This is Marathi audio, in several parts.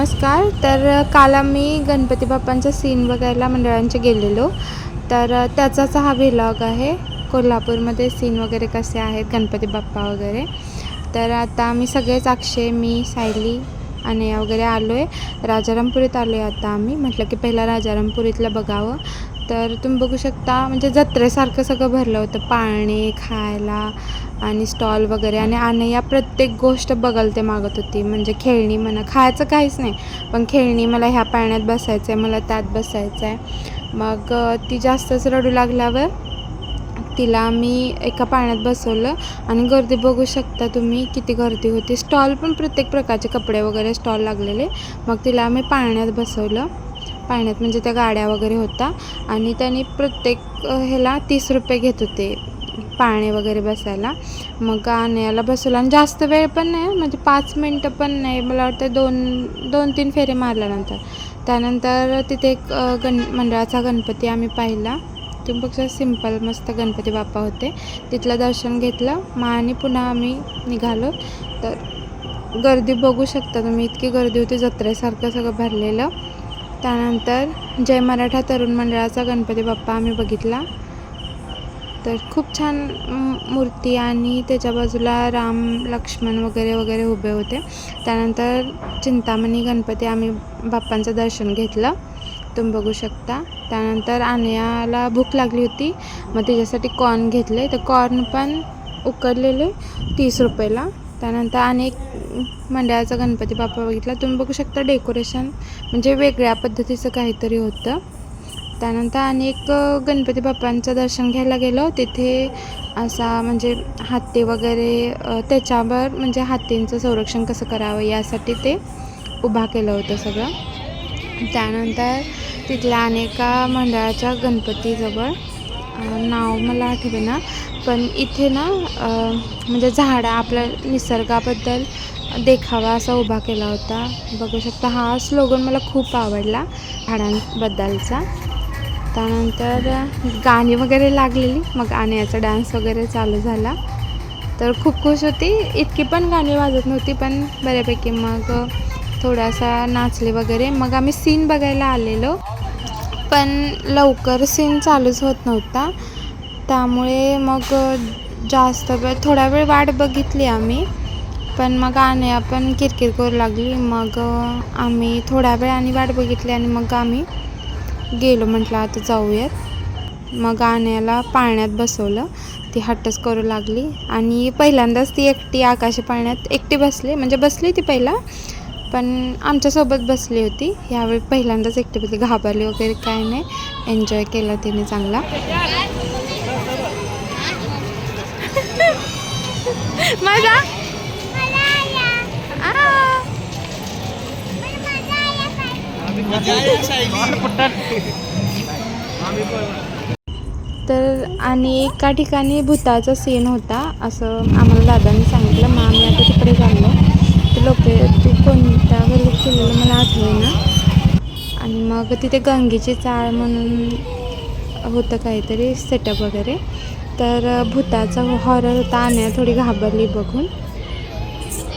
नमस्कार. तर काल आम्ही गणपती बाप्पांचा सीन बघायला मंडळांचे गेलेलो. तर त्याचाच हा व्हिलॉग आहे. कोल्हापूरमध्ये सीन वगैरे कसे आहेत गणपती बाप्पा वगैरे. तर आता आम्ही सगळेच अक्षय मी सायली आणि वगैरे आलो आहे राजारामपुरीत आलो आहे आता आम्ही. म्हटलं की पहिला राजारामपुरीतलं बघावं. तर तुम्ही बघू शकता म्हणजे जत्रेसारखं सगळं भरलं होतं. पाळणे खायला आणि स्टॉल वगैरे. आणि अनया प्रत्येक गोष्ट बघलते मागत होती. म्हणजे खेळणी म्हणा खायचं काहीच नाही. पण खेळणी मला ह्या पाळण्यात बसायचं आहे मला त्यात बसायचं आहे मग ती जास्तच रडू लागल्यावर तिला मी एका पाण्यात बसवलं. आणि गर्दी बघू शकता तुम्ही किती गर्दी होती. स्टॉल पण प्रत्येक प्रकारचे कपडे वगैरे स्टॉल लागलेले. मग तिला आम्ही पाळण्यात बसवलं. पाण्यात म्हणजे त्या गाड्या वगैरे होता आणि त्यांनी प्रत्येक ह्याला तीस रुपये घेत होते पाळणे वगैरे बसायला. मग आण्याला बसवलं. आणि जास्त वेळ पण नाही म्हणजे पाच मिनटं पण नाही. मला वाटतं दोन दोन तीन फेरे मारल्यानंतर. त्यानंतर तिथे एक गण मंडळाचा गणपती आम्ही पाहिला. तुम्ही बघा सिंपल मस्त गणपती बाप्पा होते. तिथलं दर्शन घेतलं. मग आणि पुन्हा आम्ही निघालो. तर गर्दी बघू शकता तुम्ही. इतकी गर्दी होती जत्रेसारखं सगळं भरलेलं. त्यानंतर जय मराठा तरुण मंडळाचा गणपती बाप्पा आम्ही बघितला. तर खूप छान मूर्ती आणि त्याच्या बाजूला राम लक्ष्मण वगैरे वगैरे उभे होते. त्यानंतर चिंतामणी गणपती आम्ही बाप्पांचं दर्शन घेतलं. तुम्ही बघू शकता. त्यानंतर आनयाला भूक लागली होती. मग त्याच्यासाठी कॉर्न घेतले. तर कॉर्न पण उकडलेले तीस रुपयाला. त्यानंतर अनेक मंडळाचा गणपती बाप्पा बघितला. तुम्ही बघू शकता डेकोरेशन म्हणजे वेगळ्या पद्धतीचं काहीतरी होतं. त्यानंतर अनेक गणपती बाप्पांचं दर्शन घ्यायला गेलो. तिथे असा म्हणजे हत्ती वगैरे त्याच्यावर म्हणजे हत्तींचं संरक्षण कसं करावं यासाठी ते उभा केलं होतं सगळं. त्यानंतर तिथल्या अनेका मंडळाच्या गणपतीजवळ नाव मला आठवेना पण इथे ना म्हणजे झाडं आपल्या निसर्गाबद्दल देखावा असा उभा केला होता. बघू शकता हा स्लोगन मला खूप आवडला झाडांबद्दलचा. त्यानंतर गाणी वगैरे लागलेली मग आण्याचा डान्स वगैरे चालू झाला. तर खूप खुश होती. इतकी पण गाणी वाजत नव्हती पण बऱ्यापैकी मग थोडासा नाचले वगैरे. मग आम्ही सीन बघायला आलेलो. पण लवकर सीन चालूच होत नव्हता. त्यामुळे मग जास्त वेळ थोडा वेळ वाट बघितली आम्ही. पण मग आणि पण किरकिर करू लागली. मग आम्ही थोड्या वेळ आणि वाट बघितली आणि मग आम्ही गेलो म्हटलं आता जाऊयात. मग आण्याला पाळण्यात बसवलं. ती हट्टच करू लागली. आणि पहिल्यांदाच ती एकटी आकाशी पाळण्यात एकटी बसली. म्हणजे बसली ती पहिला. पण आमच्यासोबत बसली होती. यावेळी पहिल्यांदाच एकटी बसली घाबरली वगैरे काय नाही. एन्जॉय केला तिने चांगला. मजा? तर आणि एका ठिकाणी भूताचा सीन होता. असं आम्हाला दादांनी सांगितलं. मग आम्ही आता तिकडे चाललो. ते लोक केलेलं होईना आणि मग तिथे गंगेची चाळ म्हणून होतं काहीतरी सेटअप वगैरे. तर भूताचा हॉरर होता आणि थोडी घाबरली बघून.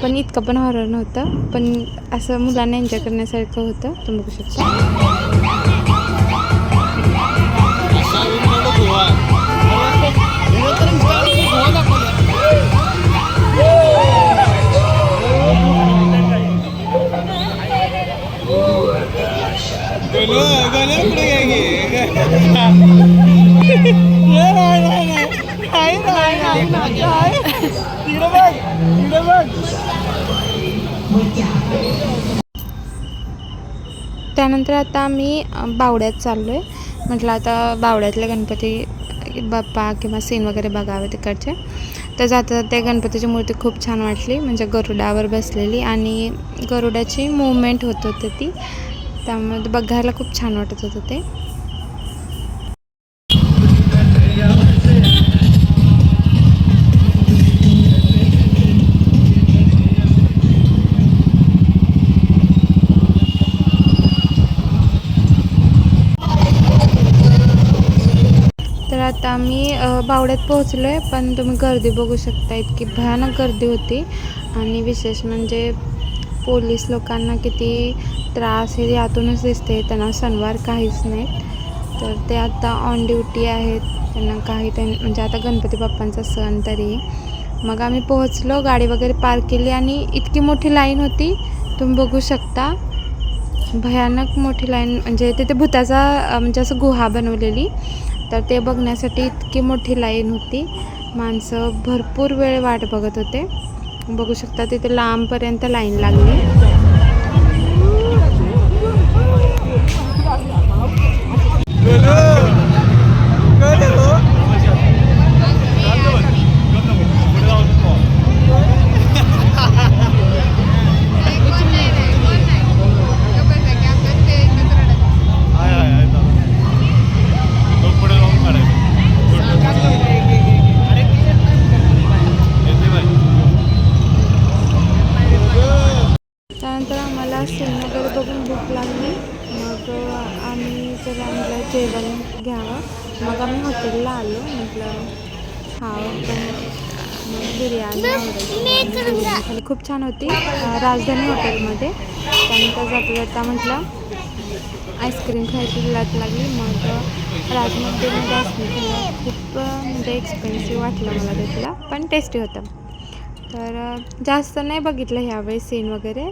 पण इतकं पण हॉरर नव्हतं. पण असं मुलांना एन्जॉय करण्यासारखं होतं. तुम्ही बघू शकता. त्यानंतर आता आम्ही बावड्यात चाललो आहे म्हटलं आता बावड्यातले गणपती बाप्पा किंवा सीन वगैरे बघावे तिकडचे. तर जाता जाता गणपतीची मूर्ती खूप छान वाटली म्हणजे गरुडावर बसलेली आणि गरुडाची मुवमेंट होत होती ती. त्यामुळे बघायला खूप छान वाटत होतं ते. आता आम्ही बावड्यात पोहोचलो आहे पण तुम्ही गर्दी बघू शकता इतकी भयानक गर्दी होती. आणि विशेष म्हणजे पोलीस लोकांना किती त्रास हे यातूनच दिसते त्यांना सणवार काहीच नाहीत तर ते आता ऑन ड्युटी आहेत त्यांना काही त्यां म्हणजे आता गणपती बाप्पांचा सण तरी. मग आम्ही पोहोचलो गाडी वगैरे पार्क केली आणि इतकी मोठी लाईन होती तुम्ही बघू शकता. भयानक मोठी लाईन म्हणजे तिथे भूताचा म्हणजे असं गुहा बनवलेली. तर ते बघण्यासाठी इतकी मोठी लाईन होती. माणसं भरपूर वेळ वाट बघत होते. बघू शकता तिथे लांबपर्यंत लाईन लागली. Hello जाऊन त्यानंतर आम्हाला सीन वगैरे बघून भूक मग आम्ही त्याला म्हटलं जेवण घ्यावं. मग आम्ही हॉटेलला आलो. म्हटलं खावं पण मग बिर्याणी खूप छान होती. राजधानी हॉटेलमध्ये. त्यानंतर जाता जाता म्हटलं आईस्क्रीम खायची लत लागली. मग राजमंदिरमध्ये खूप म्हणजे एक्सपेन्सिव्ह वाटलं मला तिथला पण टेस्टी होतं. तर जास्त नाही बघितलं ह्यावेळी सीन वगैरे.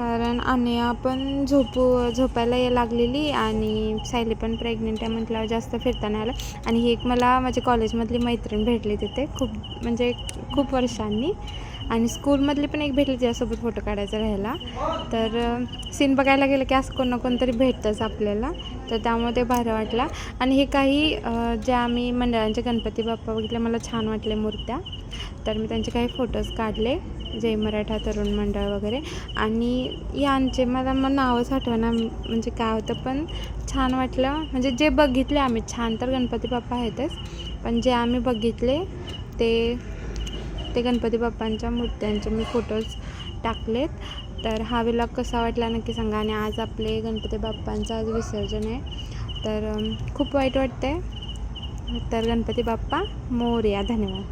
कारण अनया पण झोपू झोपायला या लागलेली आणि सायली पण प्रेग्नेंट आहे म्हटल्यावर जास्त फिरता नाही आलं. आणि ही एक मला माझ्या कॉलेजमधली मैत्रीण भेटली तिथे. खूप म्हणजे खूप वर्षांनी. आणि स्कूलमधली पण एक भेटली तिच्यासोबत फोटो काढायचा राहिला तर सीन बघायला गेलं की असं कोण ना कोणतरी भेटतंच आपल्याला. तर त्यामुळे ते भारी वाटला. आणि हे काही ज्या आम्ही मंडळांचे गणपती बाप्पा बघितले मला छान वाटले मूर्त्या. तर मी त्यांचे काही फोटोज काढले. जय मराठा तरुण मंडळ वगैरे. आणि यांचे मला मग नावच आठवना म्हणजे काय होतं पण छान वाटलं. म्हणजे जे बघितले आम्ही छान तर गणपती बाप्पा आहेतच. पण जे आम्ही बघितले ते ते गणपती बाप्पांच्या मूर्त्यांचे मी फोटोज टाकलेत. तर हा विलॉग कसा वाटला नक्की सांगा. आणि आज आपले गणपती बाप्पांचं आज विसर्जन आहे. तर खूप वाईट वाटतंय. तर गणपती बाप्पा मोरया. धन्यवाद.